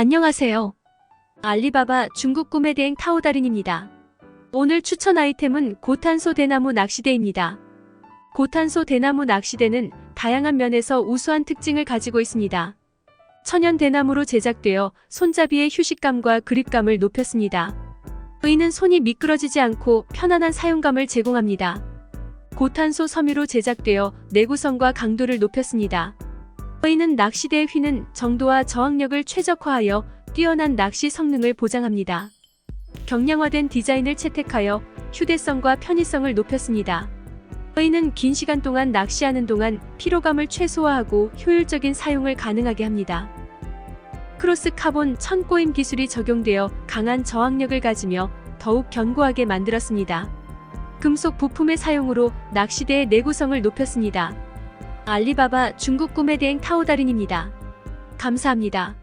안녕하세요. 알리바바 중국 꿈의 대행 타오달인입니다. 오늘 추천 아이템은 고탄소 대나무 낚시대입니다. 고탄소 대나무 낚시대는 다양한 면에서 우수한 특징을 가지고 있습니다. 천연 대나무로 제작되어 손잡이의 휴식감과 그립감을 높였습니다. 의는 손이 미끄러지지 않고 편안한 사용감을 제공합니다. 고탄소 섬유로 제작되어 내구성과 강도를 높였습니다. 의는 낚시대의 휘는 정도와 저항력을 최적화하여 뛰어난 낚시 성능을 보장합니다. 경량화된 디자인을 채택하여 휴대성과 편의성을 높였습니다. 의는 긴 시간 동안 낚시하는 동안 피로감을 최소화하고 효율적인 사용을 가능하게 합니다. 크로스 카본 천꼬임 기술이 적용되어 강한 저항력을 가지며 더욱 견고하게 만들었습니다. 금속 부품의 사용으로 낚시대의 내구성을 높였습니다. 알리바바 중국 꿈의 대행 타오다린입니다. 감사합니다.